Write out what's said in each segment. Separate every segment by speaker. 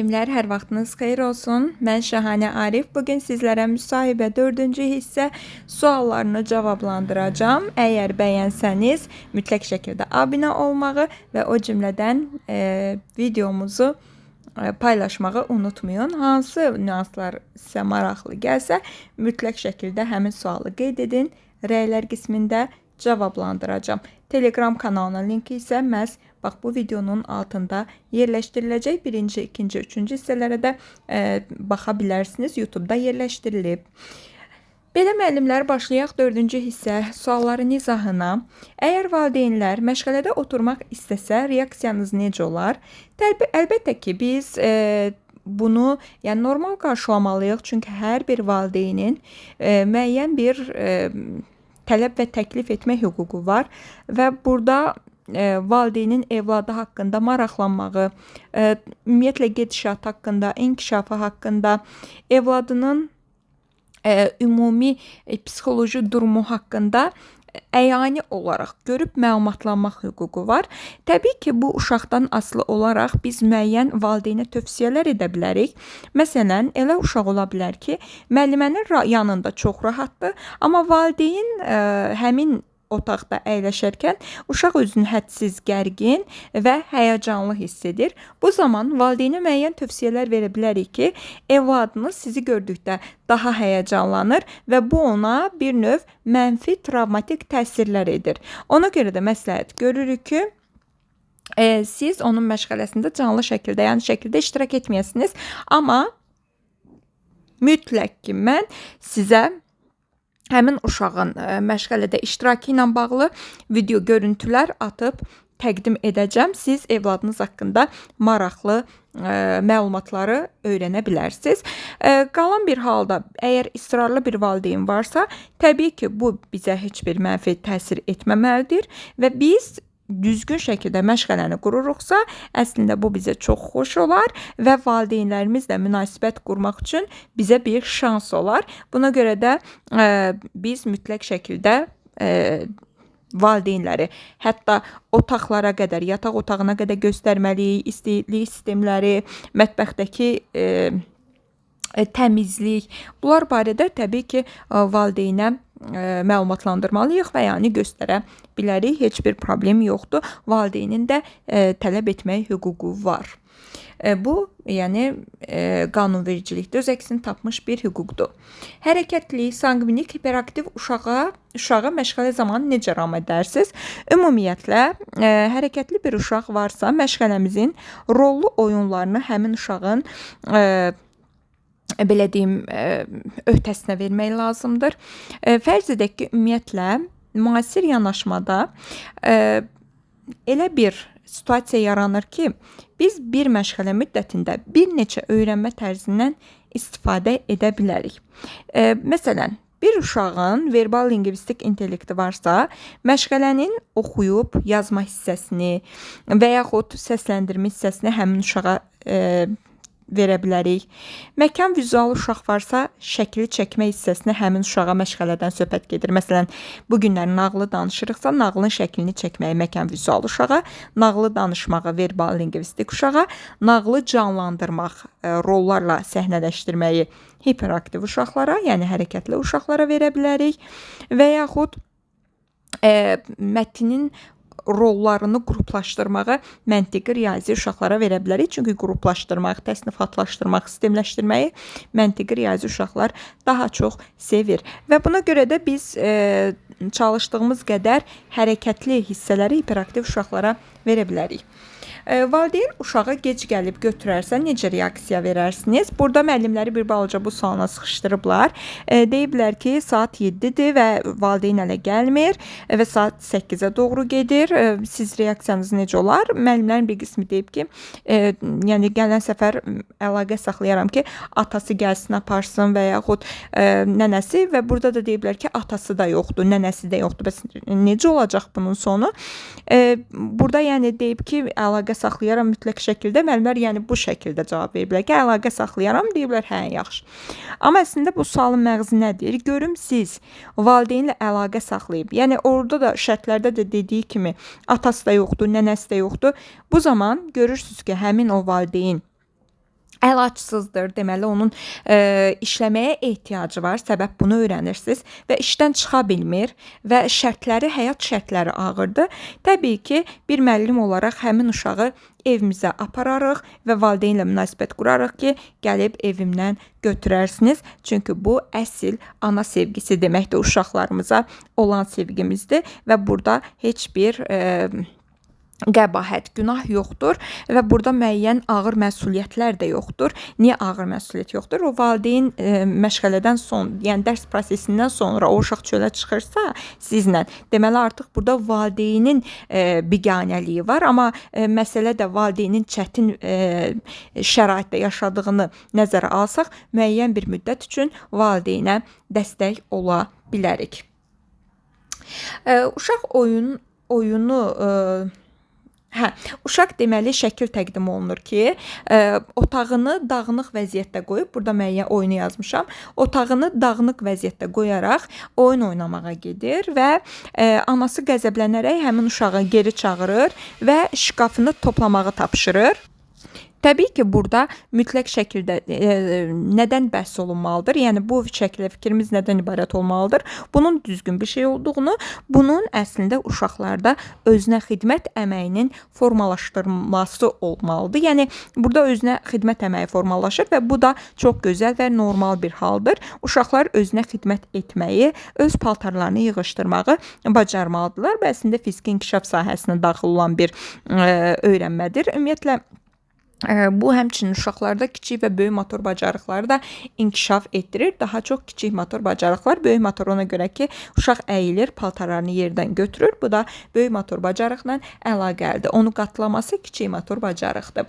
Speaker 1: Müəllimlər, hər vaxtınız xeyir olsun. Mən Şahanə Arif. Bu gün sizlərə müsahibə 4-cü hissə suallarını cavablandıracağam. Əgər bəyənsəniz, mütləq şəkildə abunə olmağı və o cümlədən e, videomuzu e, paylaşmağı unutmayın. Hansı nüanslar sizə maraqlı gəlsə, mütləq şəkildə həmin sualı qeyd edin. Rəylər qismində cavablandıracağam. Telegram kanalının linki isə məhz bax bu videonun altında yerləşdiriləcək. Birinci, ikinci, üçüncü hissələrə də e, baxa bilərsiniz. YouTube-da yerləşdirilib. Belə müəllimlər başlayaq 4-cü hissə sualların izahına. Əgər valideynlər məşğələdə oturmaq istəsə, reaksiyanız necə olar? Təbii əlbəttə ki, biz e, bunu yəni normal qarşılamalıyıq. Çünki hər bir valideynin e, müəyyən bir e, tələb və təklif etmə hüququ var və burada valideynin evladı haqqında maraqlanmağı, e, ümumiyyətlə gedişat haqqında, inkişafı haqqında, evladının e, ümumi e, psixoloji durumu haqqında əyani olaraq görüb məlumatlanmaq hüququ var. Təbii ki, bu uşaqdan asılı olaraq biz müəyyən valideynə tövsiyələr edə bilərik. Məsələn, elə uşaq ola bilər ki, müəllimənin yanında çox rahatdır, amma valideyn ə, həmin otaqda əyləşərkən uşaq özünü hədsiz gərgin və həyəcanlı hiss edir. Bu zaman valideynə müəyyən tövsiyələr verə bilərik ki, evladınız sizi gördükdə daha həyəcanlanır və bu ona bir növ mənfi travmatik təsirlər edir. Ona görə də məsləhət görürük ki, e, siz onun məşğələsində canlı şəkildə, yəni şəkildə iştirak etməyəsiniz, amma mütləq ki, mən sizə həmin uşağın ə, məşğələdə iştirakı ilə bağlı video görüntülər atıb təqdim edəcəm. Siz evladınız haqqında maraqlı ə, məlumatları öyrənə bilərsiniz. Ə, qalan bir halda əgər israrlı bir valideyn varsa, təbii ki, bu bizə heç bir mənfi təsir etməməlidir və biz düzgün şəkildə məşğələni qururuqsa, əslində bu bizə çox xoş olar və valideynlərimizlə münasibət qurmaq üçün bizə bir şans olar. Buna görə də ə, biz mütləq şəkildə ə, valideynləri hətta otaqlara qədər, yataq otağına qədər göstərməliyik, istilik sistemləri, mətbəxdəki ə, e, təmizlik. Bunlar barədə təbii ki, valideynə məlumatlandırmalıyıq və yəni göstərə bilərik. Heç bir problem yoxdur. Valideynin də ə, tələb etmək hüququ var. E, Bu, yəni e, qanunvericilikdə öz əksini tapmış bir hüquqdur. Hərəkətli, sanqvinik, hiperaktiv uşağa uşağı məşğələ zamanı necə ram edərsiniz? Ümumiyyətlə, e, hərəkətli bir uşaq varsa, məşğələmizin rollu oyunlarını həmin uşağın e, belə deyim, ə, öhdəsinə vermək lazımdır. Ə, Fərz edək ki, ümumiyyətlə müasir yanaşmada elə bir situasiya yaranır ki, biz bir məşğələ müddətində bir neçə öyrənmə tərzindən istifadə edə bilərik. Məsələn, bir uşağın verbal lingvistik intellekti varsa, məşğələnin oxuyub yazma hissəsini və yaxud səsləndirmə hissəsini həmin uşağa ə, verə bilərik. Məkan vizual uşaq varsa, şəkli çəkmə hissəsini həmin uşağa məşğələdən söhbət gedir. Məsələn, bu günlər nağılı danışırıqsa, nağılın şəklini çəkməyi məkan vizual uşağa, nağılı danışmağı verbal lingvistik uşağa, nağılı canlandırmaq, ə, rollarla səhnələşdirməyi hiperaktiv uşaqlara, yəni hərəkətli uşaqlara verə bilərik və yaxud ə, mətnin rollarını qruplaşdırmağı məntiqi riyazi uşaqlara verə bilərik. Çünki qruplaşdırmaq, təsnifatlaşdırmaq, sistemləşdirməyi məntiqi riyazi uşaqlar daha çox sevir. Və buna görə də biz e, çalışdığımız qədər hərəkətli hissələri hiperaktiv uşaqlara verə bilərik. E, Valideyn uşağı gec gəlib götürərsə necə reaksiya verərsiniz? Burada müəllimləri bir balaca bu suala sıxışdırıblar. E, deyiblər ki, saat 7-dir və valideyn hələ gəlmir və saat 8-ə doğru gedir. E, Siz reaksiyanız necə olar? Müəllimlərin bir qismi deyib ki, e, yəni gələn səfər əlaqə saxlayaram ki, atası gəlsin, aparsın və yaxud e, nənəsi və burada da deyiblər ki, atası da yoxdur, nənəsi də yoxdur. Bəs necə olacaq bunun sonu? E, burada yəni deyib ki, əlaqə saxlayaram mütləq şəkildə. Müəllimlər yəni bu şəkildə cavab veriblər ki, əlaqə saxlayaram deyiblər, hə, yaxşı. Amma əslində bu sualın məğzi nədir? Görüm siz valideynlə əlaqə saxlayıb. Yəni orada da şərtlərdə də dediyi kimi atası da yoxdur, nənəsi də yoxdur. Bu zaman görürsüz ki, həmin o valideyn əlacsızdır. Deməli onun e, işləməyə ehtiyacı var. Səbəb bunu öyrənirsiniz və işdən çıxa bilmir və şərtləri, həyat şərtləri ağırdır. Təbii ki, bir müəllim olaraq həmin uşağı evimizə apararıq və valideynlə münasibət qurarıq ki, gəlib evimdən götürərsiniz. Çünki bu əsl ana sevgisi deməkdir uşaqlarımıza olan sevgimizdir və burada heç bir e, qəbahət, günah yoxdur və burada müəyyən ağır məsuliyyətlər də yoxdur. Niyə ağır məsuliyyət yoxdur? O valideyn e, məşğələdən son, yəni dərs prosesindən sonra o uşaq çölə çıxırsa sizlə, deməli artıq burada valideynin e, biganəliyi var, amma e, məsələ də valideynin çətin e, şəraitdə yaşadığını nəzərə alsaq, müəyyən bir müddət üçün valideynə dəstək ola bilərik. E, uşaq oyun oyunu e, Hə, uşaq deməli şəkil təqdim olunur ki, ə, e, otağını dağınıq vəziyyətdə qoyub, burada müəyyən oyunu yazmışam. Otağını dağınıq vəziyyətdə qoyaraq oyun oynamağa gedir və ə, e, anası qəzəblənərək həmin uşağı geri çağırır və şkafını toplamağı tapşırır. Təbii ki, burada mütləq şəkildə e, nədən bəhs olunmalıdır? Yəni bu şəkildə fikrimiz nədən ibarət olmalıdır? Bunun düzgün bir şey olduğunu, bunun əslində uşaqlarda özünə xidmət əməyinin formalaşdırılması olmalıdır. Yəni burada özünə xidmət əməyi formalaşır və bu da çox gözəl və normal bir haldır. Uşaqlar özünə xidmət etməyi, öz paltarlarını yığışdırmağı bacarmalıdırlar və əslində fiziki inkişaf sahəsinə daxil olan bir ə, e, öyrənmədir. Ümumiyyətlə bu həmçinin uşaqlarda kiçik və böyük motor bacarıqları da inkişaf etdirir. Daha çox kiçik motor bacarıqlar, böyük motor ona görə ki, uşaq əyilir, paltarlarını yerdən götürür. Bu da böyük motor bacarıqla əlaqəlidir. Onu qatlaması kiçik motor bacarıqdır.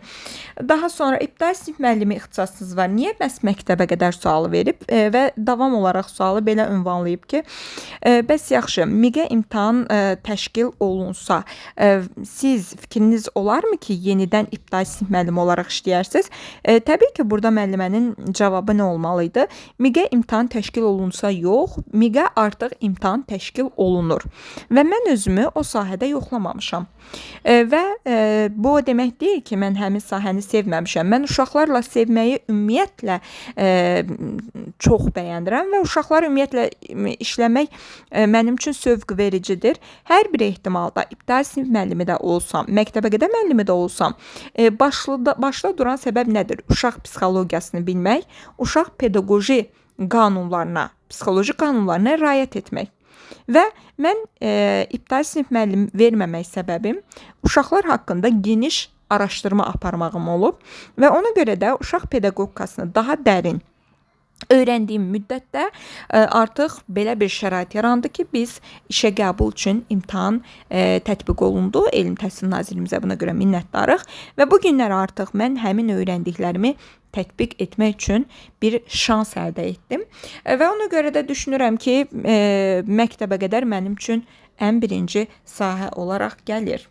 Speaker 1: Daha sonra ibtidai sinif müəllimi ixtisasınız var. Niyə bəs məktəbə qədər sualı verib və davam olaraq sualı belə ünvanlayıb ki, e, bəs yaxşı, MİQə imtahan e, təşkil olunsa, e, siz fikriniz olarmı ki, yenidən ibtidai sinif müəllimi olaraq işləyərsiniz. E, təbii ki, burada müəllimənin cavabı nə olmalı idi? MİQə imtahan təşkil olunsa yox, MİQə artıq imtahan təşkil olunur. Və mən özümü o sahədə yoxlamamışam. E, və e, bu o demək deyil ki, mən həmin sahəni sevməmişəm. Mən uşaqlarla sevməyi ümumiyyətlə e, çox bəyənirəm və uşaqlar ümumiyyətlə işləmək e, mənim üçün zövq vericidir. Hər bir ehtimalda ibtidai sinif müəllimi də olsam, məktəbəqədər müəllimi də olsam, e, başlıda başda duran səbəb nədir? Uşaq psixologiyasını bilmək, uşaq pedaqoji qanunlarına, psixoloji qanunlarına riayət etmək. Və mən e, ibtidai sinif müəllim verməmək səbəbim uşaqlar haqqında geniş araşdırma aparmağım olub və ona görə də uşaq pedaqogikasını daha dərin öyrəndiyim müddətdə e, artıq belə bir şərait yarandı ki, biz işə qəbul üçün imtahan e, tətbiq olundu. Elm Təhsil Nazirliyimizə buna görə minnətdarıq və bu günlər artıq mən həmin öyrəndiklərimi tətbiq etmək üçün bir şans əldə etdim. E, və ona görə də düşünürəm ki, məktəbə qədər mənim üçün ən birinci sahə olaraq gəlir.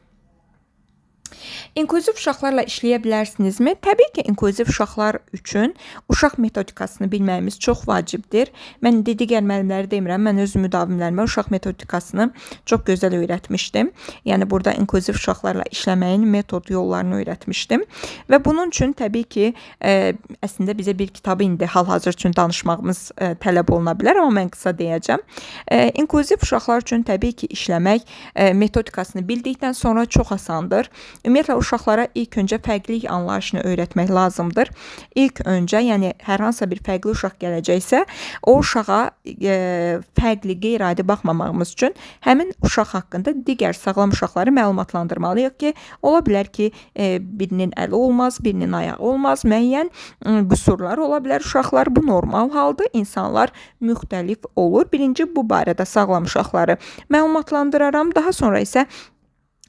Speaker 1: İnklüziv uşaqlarla işləyə bilərsinizmi? Təbii ki, inklüziv uşaqlar üçün uşaq metodikasını bilməyimiz çox vacibdir. Mən digər müəllimləri demirəm, mən öz müdavimlərimə uşaq metodikasını çox gözəl öyrətmişdim. Yəni burada inklüziv uşaqlarla işləməyin metod yollarını öyrətmişdim və bunun üçün təbii ki, ə, e, əslində bizə bir kitabı indi hal-hazır üçün danışmağımız ə, e, tələb oluna bilər, amma mən qısa deyəcəm. Ə, e, inklüziv uşaqlar üçün təbii ki, işləmək ə, metodikasını bildikdən sonra çox asandır. Ümumiyyətlə uşaqlara ilk öncə fərqlilik anlayışını öyrətmək lazımdır. İlk öncə, yəni hər hansısa bir fərqli uşaq gələcəksə, o uşağa e, fərqli, qeyri-adi baxmamağımız üçün həmin uşaq haqqında digər sağlam uşaqları məlumatlandırmalıyıq ki, ola bilər ki, e, birinin əli olmaz, birinin ayağı olmaz, müəyyən qüsurlar ola bilər uşaqlar. Bu normal haldır. İnsanlar müxtəlif olur. Birinci bu barədə sağlam uşaqları məlumatlandıraram. Daha sonra isə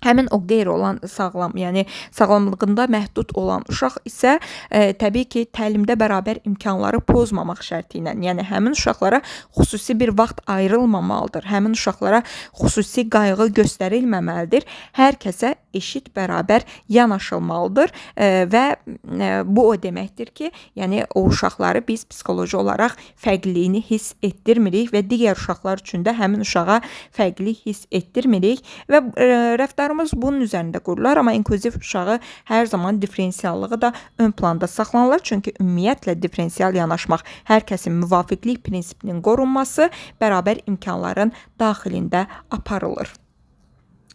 Speaker 1: Həmin o qeyri olan sağlam, yəni sağlamlığında məhdud olan uşaq isə e, təbii ki, təlimdə bərabər imkanları pozmamaq şərti ilə, yəni həmin uşaqlara xüsusi bir vaxt ayrılmamalıdır. Həmin uşaqlara xüsusi qayğı göstərilməməlidir. Hər kəsə eşit bərabər yanaşılmalıdır e, və e, bu o deməkdir ki, yəni o uşaqları biz psixoloji olaraq fərqliliyini hiss etdirmirik və digər uşaqlar üçün də həmin uşağa fərqlilik hiss etdirmirik və e, rəftarımız bunun üzərində qurular, amma inklüziv uşağı hər zaman diferensiallığı da ön planda saxlanılır. Çünki ümumiyyətlə diferensial yanaşmaq hər kəsin müvafiqlik prinsipinin qorunması bərabər imkanların daxilində aparılır.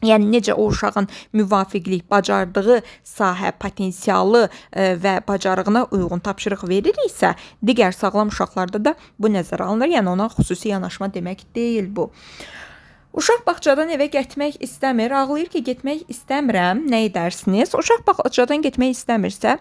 Speaker 1: Yəni necə o uşağın müvafiqlik, bacardığı sahə, potensialı e, və bacarığına uyğun tapşırıq veririksə, digər sağlam uşaqlarda da bu nəzərə alınır. Yəni ona xüsusi yanaşma demək deyil bu. Uşaq bağçadan evə getmək istəmir, ağlayır ki, getmək istəmirəm. Nə edərsiniz? Uşaq bağçadan getmək istəmirsə,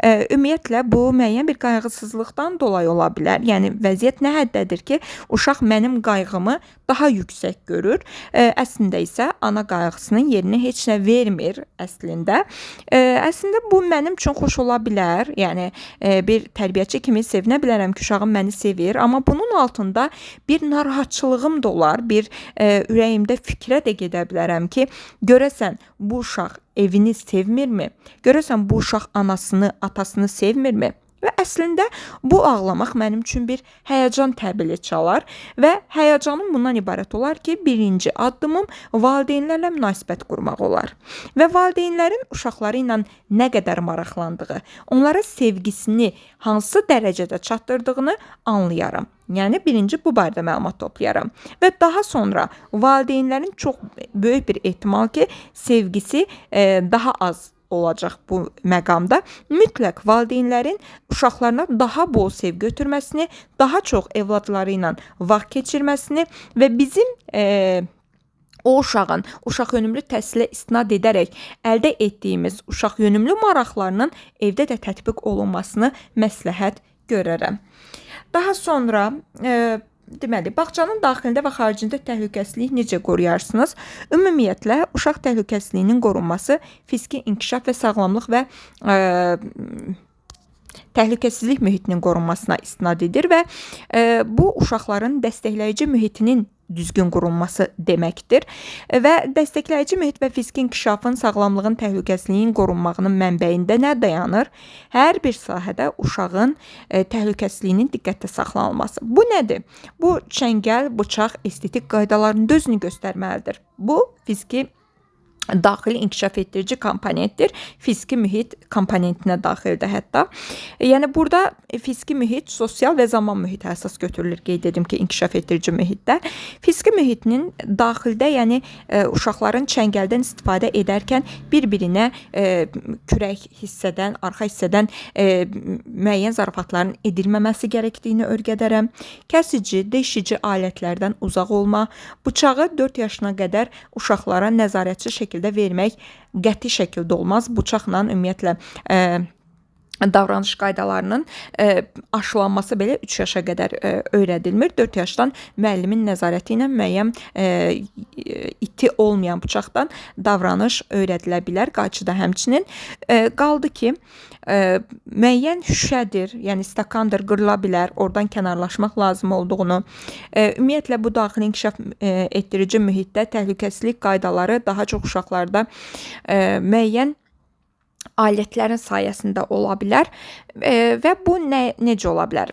Speaker 1: e, ümumiyyətlə bu müəyyən bir qayğısızlıqdan dolayı ola bilər. Yəni vəziyyət nə həddədir ki, uşaq mənim qayğımı daha yüksək görür. E, əslində isə ana qayğısının yerinə heç nə vermir əslində. E, əslində bu mənim üçün xoş ola bilər. Yəni e, bir tərbiyəçi kimi sevinə bilərəm ki, uşağım məni sevir, amma bunun altında bir narahatçılığım da olar, bir e, ürəyimdə fikrə də gedə bilərəm ki, görəsən bu uşaq evini sevmirmi? Görəsən bu uşaq anasını, atasını sevmirmi? Və əslində bu ağlamaq mənim üçün bir həyəcan təbili çalar və həyəcanım bundan ibarət olar ki, birinci addımım valideynlərlə münasibət qurmaq olar. Və valideynlərin uşaqları ilə nə qədər maraqlandığı, onlara sevgisini hansı dərəcədə çatdırdığını anlayaram. Yəni birinci bu barədə məlumat toplayaram və daha sonra valideynlərin çox böyük bir ehtimal ki, sevgisi e, daha az olacaq bu məqamda mütləq valideynlərin uşaqlarına daha bol sevgi ötürməsini, daha çox evladları ilə vaxt keçirməsini və bizim e, o uşağın uşaq yönümlü təhsilə istinad edərək əldə etdiyimiz uşaq yönümlü maraqlarının evdə də tətbiq olunmasını məsləhət görərəm. Daha sonra e, Deməli, bağçanın daxilində və xaricində təhlükəsizliyi necə qoruyarsınız? Ümumiyyətlə, uşaq təhlükəsizliyinin qorunması fiziki inkişaf və sağlamlıq və ə, təhlükəsizlik mühitinin qorunmasına istinad edir və ə, bu uşaqların dəstəkləyici mühitinin düzgün qurulması deməkdir və dəstəkləyici mühit və fiziki inkişafın, sağlamlığın, təhlükəsizliyin qorunmağının mənbəyində nə dayanır? Hər bir sahədə uşağın e, təhlükəsizliyinin diqqətdə saxlanılması. Bu nədir? Bu çəngəl, bıçaq, estetik qaydalarında özünü göstərməlidir. Bu fiziki daxili inkişaf ettirici komponentdir. Fiziki mühit komponentinə daxildir hətta. Yəni burada fiziki mühit sosial və zaman mühiti əsas götürülür. Qeyd edim ki, inkişaf ettirici mühitdə fiziki mühitinin daxildə, yəni ə, uşaqların çəngəldən istifadə edərkən bir-birinə ə, kürək hissədən, arxa hissədən ə, müəyyən zarafatların edilməməsi gərəkdiyini öyrədərəm. Kəsici, deşici alətlərdən uzaq olma, bıçağı 4 yaşına qədər uşaqlara nəzarətçi şəkildə şəkildə vermək qəti şəkildə olmaz. Bıçaqla ümumiyyətlə davranış qaydalarının ə, aşılanması belə 3 yaşa qədər ə, öyrədilmir. 4 yaşdan müəllimin nəzarəti ilə müəyyən ə, iti olmayan bıçaqdan davranış öyrədilə bilər. Qayçıda həmçinin ə, qaldı ki, ə, müəyyən şüşədir, yəni stakandır, qırıla bilər. Oradan kənarlaşmaq lazım olduğunu, ə, ümumiyyətlə bu daxili inkişaf ə, etdirici mühitdə təhlükəsizlik qaydaları daha çox uşaqlarda ə, müəyyən alətlərin sayəsində ola bilər e, və bu nə necə ola bilər?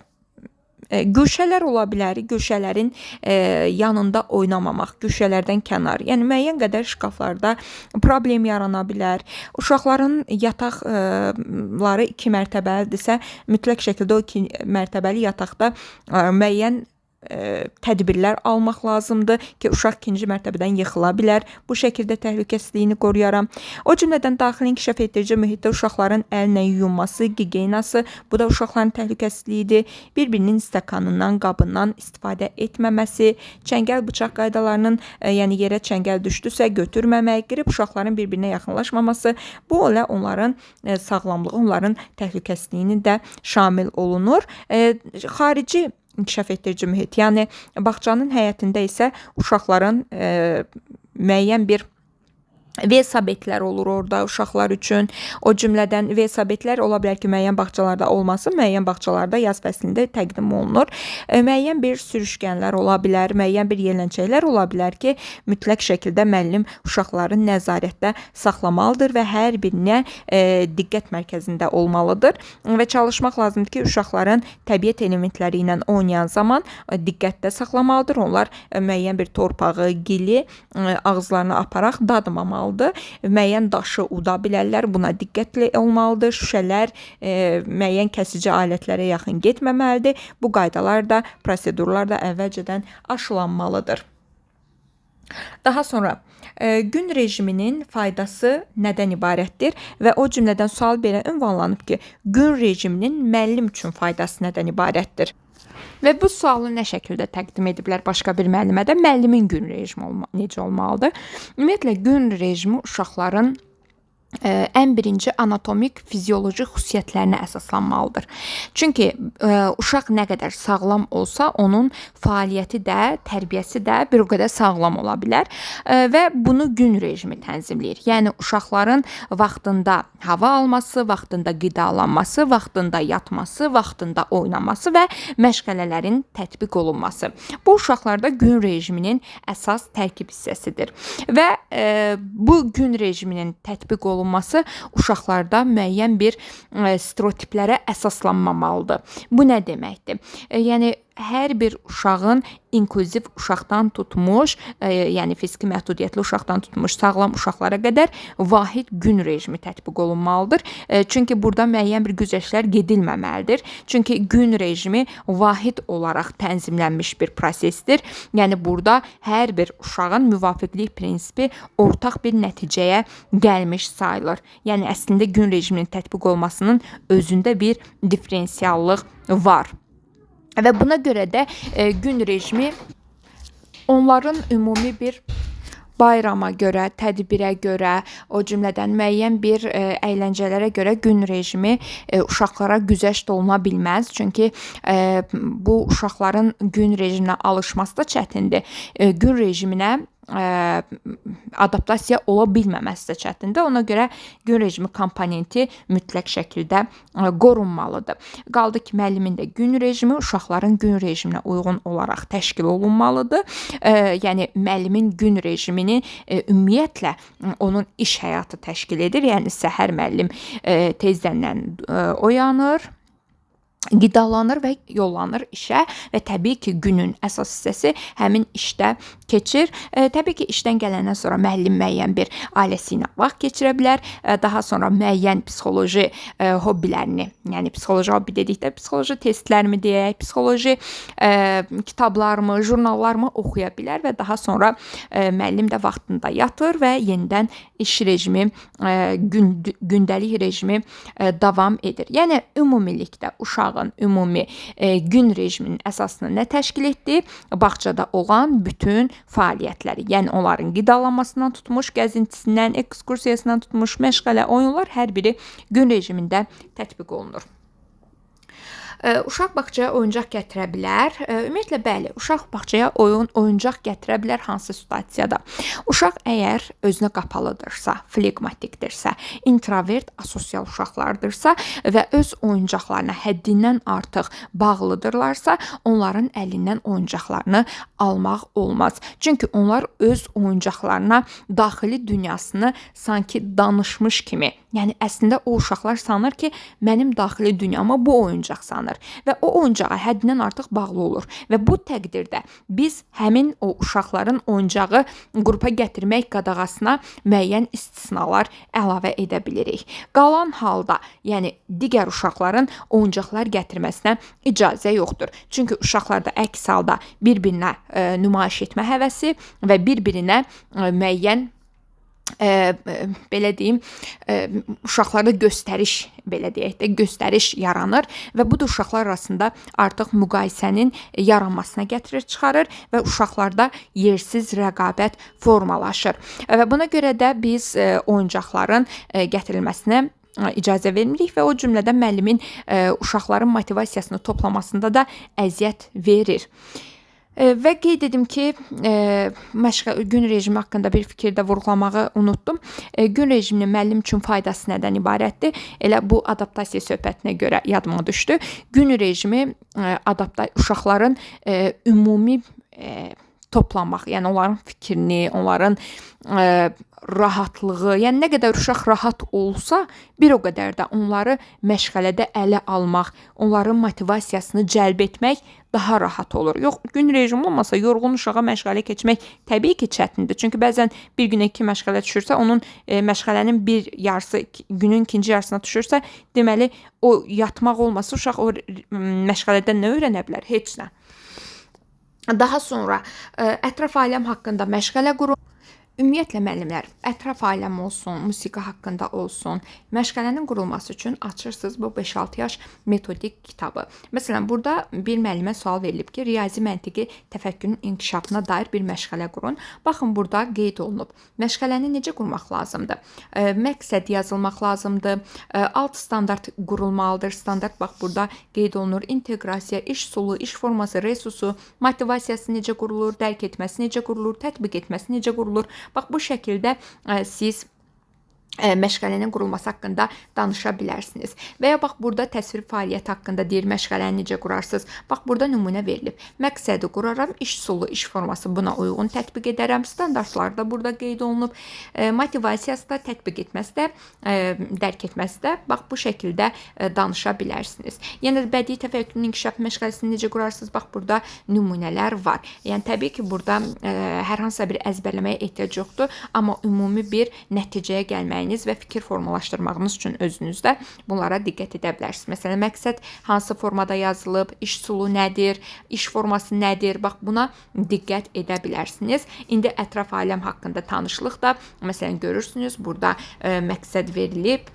Speaker 1: E, güşələr ola bilər, güşələrin e, yanında oynamamaq, güşələrdən kənar. Yəni müəyyən qədər şkaflarda problem yarana bilər. Uşaqların yataqları 2 mərtəbəlidirsə, mütləq şəkildə o 2 mərtəbəli yataqda e, müəyyən ə, tədbirlər almaq lazımdır ki, uşaq ikinci mərtəbədən yıxıla bilər. Bu şəkildə təhlükəsizliyini qoruyaram. O cümlədən daxili inkişaf etdirici mühitdə uşaqların əlinə yuyunması, gigiyenası, bu da uşaqların təhlükəsizliyidir. Bir-birinin stəkanından, qabından istifadə etməməsi, çəngəl bıçaq qaydalarının, ə, yəni yerə çəngəl düşdüsə götürməmək, qırıb uşaqların bir-birinə yaxınlaşmaması, bu elə onların ə, sağlamlığı, onların təhlükəsizliyini də şamil olunur. Ə, xarici inkişaf etdirici mühit. Yəni bağçanın həyətində isə uşaqların e, müəyyən bir Vesabetlər olur orada uşaqlar üçün. O cümlədən vesabetlər ola bilər ki, müəyyən bağçalarda olmasın, müəyyən bağçalarda yaz fəslində təqdim olunur. E, müəyyən bir sürüşkənlər ola bilər, müəyyən bir yerlənçəklər ola bilər ki, mütləq şəkildə müəllim uşaqları nəzarətdə saxlamalıdır və hər birinə e, diqqət mərkəzində olmalıdır və çalışmaq lazımdır ki, uşaqların təbiət elementləri ilə oynayan zaman e, diqqətdə saxlamalıdır. Onlar e, müəyyən bir torpağı, gili ağızlarına aparaq dadmamalıdır olmalıdır. Müəyyən daşı uda bilərlər. Buna diqqətli olmalıdır. Şüşələr e, müəyyən kəsici alətlərə yaxın getməməlidir. Bu qaydalar da, prosedurlar da əvvəlcədən aşılanmalıdır. Daha sonra e, gün rejiminin faydası nədən ibarətdir və o cümlədən sual belə ünvanlanıb ki, gün rejiminin müəllim üçün faydası nədən ibarətdir? Və bu sualı nə şəkildə təqdim ediblər başqa bir müəllimə də müəllimin gün rejimi olma necə olmalıdır? Ümumiyyətlə gün rejimi uşaqların ən birinci anatomik, fizioloji xüsusiyyətlərinə əsaslanmalıdır. Çünki ə, uşaq nə qədər sağlam olsa, onun fəaliyyəti də, tərbiyəsi də bir o qədər sağlam ola bilər ə, və bunu gün rejimi tənzimləyir. Yəni uşaqların vaxtında hava alması, vaxtında qidalanması, vaxtında yatması, vaxtında oynaması və məşğələlərin tətbiq olunması. Bu uşaqlarda gün rejiminin əsas tərkib hissəsidir. Və ə, bu gün rejiminin tətbiq olunması olunması uşaqlarda müəyyən bir e, stereotiplərə əsaslanmamalıdır. Bu nə deməkdir? E, yəni hər bir uşağın inklüziv uşaqdan tutmuş, e, yəni fiziki məhdudiyyətli uşaqdan tutmuş sağlam uşaqlara qədər vahid gün rejimi tətbiq olunmalıdır. E, çünki burada müəyyən bir güzəştlər gedilməməlidir. Çünki gün rejimi vahid olaraq tənzimlənmiş bir prosesdir. Yəni burada hər bir uşağın müvafiqlik prinsipi ortaq bir nəticəyə gəlmiş sayılır. Yəni əslində gün rejiminin tətbiq olmasının özündə bir differensiallıq var. Və buna görə də e, gün rejimi onların ümumi bir bayrama görə, tədbirə görə, o cümlədən müəyyən bir e, əyləncələrə görə gün rejimi e, uşaqlara güzəşt oluna bilməz. Çünki bu uşaqların gün rejiminə alışması da çətindir. Gün rejiminə ə, adaptasiya ola bilməməsi də çətindir. Ona görə gün rejimi komponenti mütləq şəkildə ə, qorunmalıdır. Qaldı ki, müəllimin də gün rejimi uşaqların gün rejiminə uyğun olaraq təşkil olunmalıdır. Ə, yəni müəllimin gün rejimini ə, ümumiyyətlə onun iş həyatı təşkil edir. Yəni səhər müəllim ə, tezdən oyanır, qidalanır və yollanır işə və təbii ki, günün əsas hissəsi həmin işdə keçir. E, təbii ki, işdən gələndən sonra müəllim müəyyən bir ailəsi ilə vaxt keçirə bilər. E, daha sonra müəyyən psixoloji e, hobbilərini, yəni psixoloji hobbi dedikdə psixoloji testlərmi deyək, psixoloji e, kitablarımı, jurnallarımı oxuya bilər və daha sonra e, müəllim də vaxtında yatır və yenidən iş rejimi, e, gün gündəlik rejimi e, davam edir. Yəni ümumilikdə uşağın ümumi e, gün rejiminin əsasını nə təşkil etdi? Bağçada olan bütün fəaliyyətləri, yəni onların qidalanmasından tutmuş, gəzintisindən, ekskursiyasından tutmuş məşğələ, oyunlar hər biri gün rejimində tətbiq olunur. Uşaq bağçaya oyuncaq gətirə bilər. Ümumiyyətlə bəli, uşaq bağçaya oyun, oyuncaq gətirə bilər hansı situasiyada? Uşaq əgər özünə qapalıdırsa, flegmatikdirsə, introvert, asosial uşaqlardırsa və öz oyuncaqlarına həddindən artıq bağlıdırlarsa, onların əlindən oyuncaqlarını almaq olmaz. Çünki onlar öz oyuncaqlarına daxili dünyasını sanki danışmış kimi, yəni əslində o uşaqlar sanır ki, mənim daxili dünyamı bu oyuncaq sanır və o oyuncağa həddindən artıq bağlı olur və bu təqdirdə biz həmin o uşaqların oyuncağı qrupa gətirmək qadağasına müəyyən istisnalar əlavə edə bilirik. Qalan halda, yəni digər uşaqların oyuncaqlar gətirməsinə icazə yoxdur. Çünki uşaqlarda əks halda bir-birinə e, nümayiş etmə həvəsi və bir-birinə e, müəyyən e, belə deyim, e, uşaqlarda göstəriş belə deyək də göstəriş yaranır və bu da uşaqlar arasında artıq müqayisənin yaranmasına gətirir, çıxarır və uşaqlarda yersiz rəqabət formalaşır. Və buna görə də biz e, oyuncaqların e, gətirilməsinə icazə vermirik və o cümlədən müəllimin ə, uşaqların motivasiyasını toplamasında da əziyyət verir. E, və qeyd edim ki, e, məşğə gün rejimi haqqında bir fikir də vurğulamağı unutdum. E, gün rejiminin müəllim üçün faydası nədən ibarətdir? Elə bu adaptasiya söhbətinə görə yadıma düşdü. Gün rejimi e, adapta uşaqların e, ümumi e, toplanmaq, yəni onların fikrini, onların e, rahatlığı, yəni nə qədər uşaq rahat olsa, bir o qədər də onları məşğələdə ələ almaq, onların motivasiyasını cəlb etmək daha rahat olur. Yox, gün rejimi olmasa yorğun uşağa məşğələ keçmək təbii ki, çətindir. Çünki bəzən bir günə iki məşğələ düşürsə, onun e, məşğələnin bir yarısı günün ikinci yarısına düşürsə, deməli o yatmaq olmasa uşaq o məşğələdən nə öyrənə bilər? Heç nə. Daha sonra ə, ətraf aləm haqqında məşğələ qurun. Ümumiyyətlə müəllimlər, ətraf aləm olsun, musiqi haqqında olsun, məşğələnin qurulması üçün açırsınız bu 5-6 yaş metodik kitabı. Məsələn, burada bir müəllimə sual verilib ki, riyazi məntiqi təfəkkürün inkişafına dair bir məşğələ qurun. Baxın, burada qeyd olunub. Məşğələni necə qurmaq lazımdır? Ə, məqsəd yazılmaq lazımdır. Ə, alt standart qurulmalıdır. Standart bax burada qeyd olunur. İnteqrasiya, iş sulu, iş forması, resursu, motivasiyası necə qurulur, dərk etməsi necə qurulur, tətbiq etməsi necə qurulur? Bax bu şəkildə ə, siz məşğələnin qurulması haqqında danışa bilərsiniz. Və ya bax burada təsvir fəaliyyəti haqqında deyir, məşğələni necə qurarsınız? Bax burada nümunə verilib. Məqsədi quraram, iş sulu, iş forması buna uyğun tətbiq edərəm. Standartlar da burada qeyd olunub. Motivasiyası da tətbiq etməsi də, dərk etməsi də bax bu şəkildə danışa bilərsiniz. Yəni bədii təfəkkürün inkişaf məşğələsini necə qurarsınız? Bax burada nümunələr var. Yəni təbii ki, burada hər hansısa bir əzbərləməyə ehtiyac yoxdur, amma ümumi bir nəticəyə gəlməyin etməyiniz və fikir formalaşdırmağınız üçün özünüzdə bunlara diqqət edə bilərsiniz. Məsələn, məqsəd hansı formada yazılıb, iş sulu nədir, iş forması nədir? Bax buna diqqət edə bilərsiniz. İndi ətraf aləm haqqında tanışlıq da məsələn görürsünüz, burada ə, e, məqsəd verilib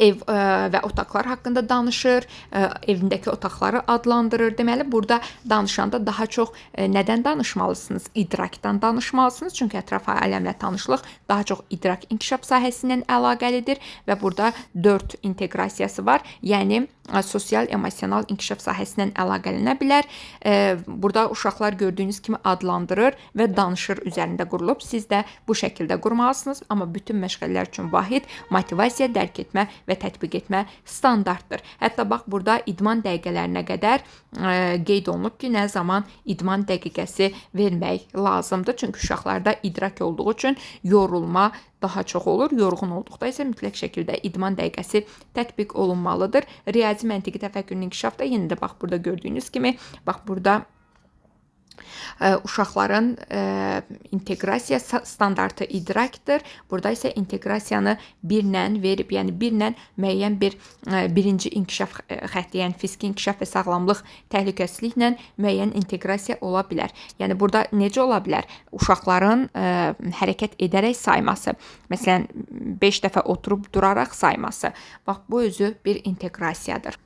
Speaker 1: ev ə, e, və otaqlar haqqında danışır, ə, e, evindəki otaqları adlandırır. Deməli, burada danışanda daha çox ə, e, nədən danışmalısınız? İdrakdan danışmalısınız. Çünki ətraf aləmlə tanışlıq daha çox idrak inkişaf sahəsindən əlaqəlidir və burada 4 inteqrasiyası var. Yəni sosial emosional inkişaf sahəsindən əlaqələnə bilər. Burada uşaqlar gördüyünüz kimi adlandırır və danışır üzərində qurulub. Siz də bu şəkildə qurmalısınız, amma bütün məşğələlər üçün vahid motivasiya dərk etmə və tətbiq etmə standartdır. Hətta bax burada idman dəqiqələrinə qədər qeyd olunub ki, nə zaman idman dəqiqəsi vermək lazımdır. Çünki uşaqlarda idrak olduğu üçün yorulma daha çox olur. Yorğun olduqda isə mütləq şəkildə idman dəqiqəsi tətbiq olunmalıdır. Riyazi məntiqi təfəkkürün inkişafda yenə də bax burada gördüyünüz kimi, bax burada uşaqların inteqrasiya standartı idrakdır. Burada isə inteqrasiyanı birlə verib, yəni birlə müəyyən bir birinci inkişaf xətti, yəni fiziki inkişaf və sağlamlıq təhlükəsizliklə müəyyən inteqrasiya ola bilər. Yəni burada necə ola bilər? Uşaqların hərəkət edərək sayması, məsələn 5 dəfə oturub duraraq sayması. Bax bu özü bir inteqrasiyadır.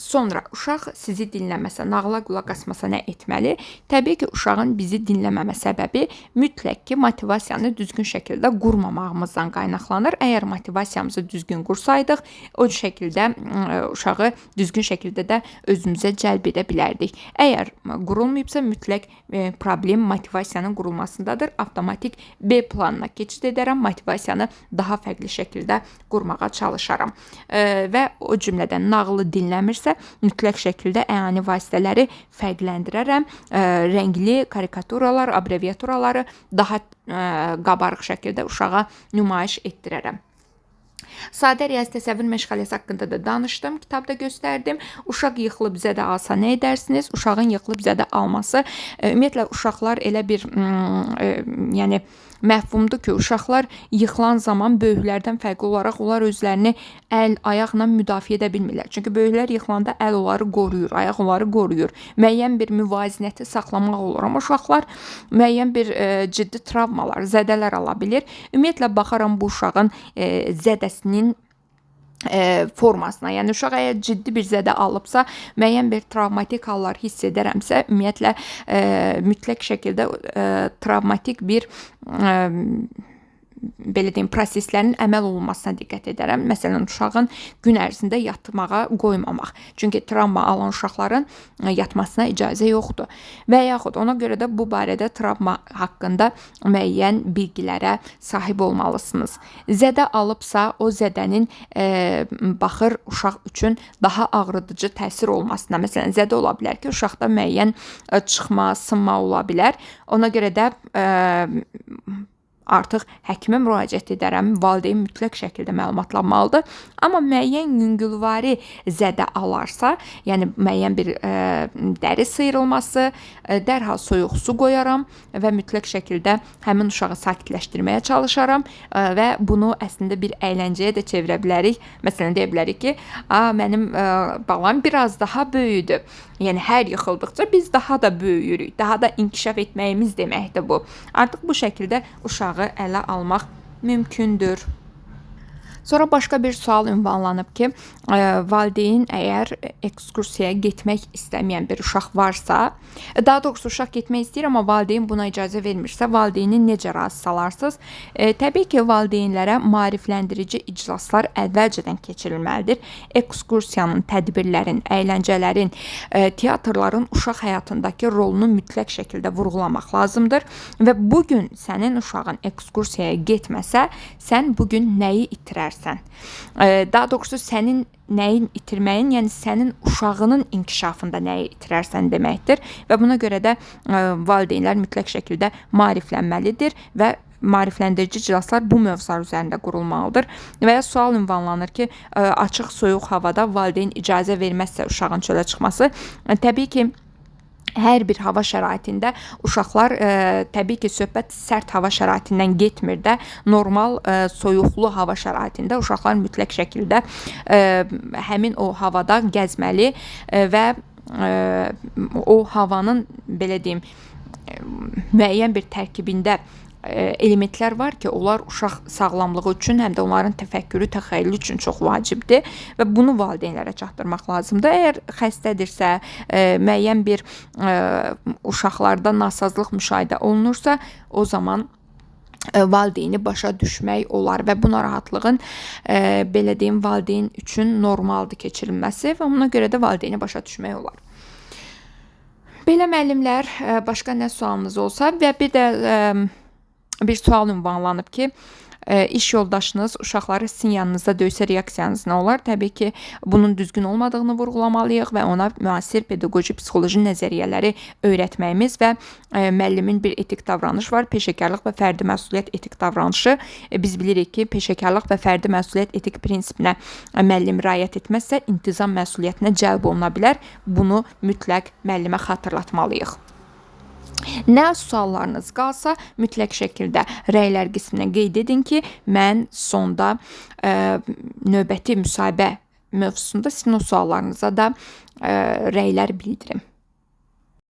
Speaker 1: Sonra uşaq sizi dinləməsə, nağıla qulaq asmasa nə etməli? Təbii ki, uşağın bizi dinləməmə səbəbi mütləq ki, motivasiyanı düzgün şəkildə qurmamağımızdan qaynaqlanır. Əgər motivasiyamızı düzgün qursaydıq, o şəkildə uşağı düzgün şəkildə də özümüzə cəlb edə bilərdik. Əgər qurulmayıbsa, mütləq problem motivasiyanın qurulmasındadır. Avtomatik B planına keçid edərəm, motivasiyanı daha fərqli şəkildə qurmağa çalışaram. Və o cümlədən nağılı dinləmirsə, isə mütləq şəkildə əyani vasitələri fərqləndirərəm. Rəngli karikaturalar, abreviaturaları daha qabarıq şəkildə uşağa nümayiş etdirərəm. Sadə riyazi təsəvvür məşğələsi haqqında da danışdım, kitabda göstərdim. Uşaq yıxılıb zədə alsa nə edərsiniz? Uşağın yıxılıb zədə alması ümumiyyətlə uşaqlar elə bir yəni məhfumdur ki, uşaqlar yıxılan zaman böyüklərdən fərqli olaraq onlar özlərini əl, ayaqla müdafiə edə bilmirlər. Çünki böyüklər yıxılanda əl onları qoruyur, ayaq onları qoruyur. Müəyyən bir müvazinəti saxlamaq olur, amma uşaqlar müəyyən bir e, ciddi travmalar, zədələr ala bilir. Ümumiyyətlə baxaram bu uşağın e, zədəsinin e, formasına. Yəni uşaq əgər ciddi bir zədə alıbsa, müəyyən bir travmatik hallar hiss edərəmsə, ümumiyyətlə e, mütləq şəkildə e, travmatik bir e, belə deyim, proseslərin əməl olunmasına diqqət edərəm. Məsələn, uşağın gün ərzində yatmağa qoymamaq. Çünki travma alan uşaqların e, yatmasına icazə yoxdur. Və yaxud ona görə də bu barədə travma haqqında müəyyən bilgilərə sahib olmalısınız. Zədə alıbsa, o zədənin e, baxır uşaq üçün daha ağrıdıcı təsir olmasına. Məsələn, zədə ola bilər ki, uşaqda müəyyən e, çıxma, sınma ola bilər. Ona görə də e, artıq həkimə müraciət edərəm. Valideyn mütləq şəkildə məlumatlanmalıdır. Amma müəyyən yüngülvari zədə alarsa, yəni müəyyən bir ə, dəri sıyrılması, ə, dərhal soyuq su qoyaram və mütləq şəkildə həmin uşağı sakitləşdirməyə çalışaram ə, və bunu əslində bir əyləncəyə də çevirə bilərik. Məsələn deyə bilərik ki, "A, mənim ə, balam biraz daha böyüdü." Yəni hər yıxıldıqca biz daha da böyüyürük, daha da inkişaf etməyimiz deməkdir bu. Artıq bu şəkildə uşağı ələ almaq mümkündür. Sonra başqa bir sual ünvanlanıb ki, ə, valideyn əgər ekskursiyaya getmək istəməyən bir uşaq varsa, daha doğrusu uşaq getmək istəyir, amma valideyn buna icazə vermirsə, valideyni necə razı salarsınız? E, təbii ki, valideynlərə maarifləndirici iclaslar əvvəlcədən keçirilməlidir. Ekskursiyanın, tədbirlərin, əyləncələrin, e, teatrların uşaq həyatındakı rolunu mütləq şəkildə vurğulamaq lazımdır və bu gün sənin uşağın ekskursiyaya getməsə, sən bu gün nəyi itirərsən? Edərsən. Daha doğrusu sənin nəyin itirməyin, yəni sənin uşağının inkişafında nəyi itirərsən deməkdir və buna görə də valideynlər mütləq şəkildə maariflənməlidir və maarifləndirici iclaslar bu mövzular üzərində qurulmalıdır və ya sual ünvanlanır ki, açıq soyuq havada valideyn icazə verməzsə uşağın çölə çıxması, təbii ki, hər bir hava şəraitində uşaqlar ə, e, təbii ki, söhbət sərt hava şəraitindən getmir də, normal ə, e, soyuqlu hava şəraitində uşaqlar mütləq şəkildə ə, e, həmin o havada gəzməli ə, və ə, o havanın belə deyim müəyyən bir tərkibində elementlər var ki, onlar uşaq sağlamlığı üçün, həm də onların təfəkkürü, təxəyyülü üçün çox vacibdir və bunu valideynlərə çatdırmaq lazımdır. Əgər xəstədirsə, müəyyən bir uşaqlarda nasazlıq müşahidə olunursa, o zaman valideyni başa düşmək olar və bu narahatlığın e, belə deyim valideyn üçün normaldır keçirilməsi və ona görə də valideyni başa düşmək olar. Belə müəllimlər, başqa nə sualınız olsa və bir də e, bir sual ünvanlanıb ki, e, iş yoldaşınız uşaqları sizin yanınızda döysə reaksiyanız nə olar? Təbii ki, bunun düzgün olmadığını vurğulamalıyıq və ona müasir pedaqoji psixoloji nəzəriyyələri öyrətməyimiz və e, müəllimin bir etik davranış var. Peşəkarlıq və fərdi məsuliyyət etik davranışı. E, biz bilirik ki, peşəkarlıq və fərdi məsuliyyət etik prinsipinə müəllim riayət etməzsə, intizam məsuliyyətinə cəlb oluna bilər. Bunu mütləq müəllimə xatırlatmalıyıq. Nə suallarınız qalsa mütləq şəkildə rəylər qisminə qeyd edin ki, mən sonda ə, növbəti müsahibə mövzusunda sizin o suallarınıza da ə, rəylər bildirim.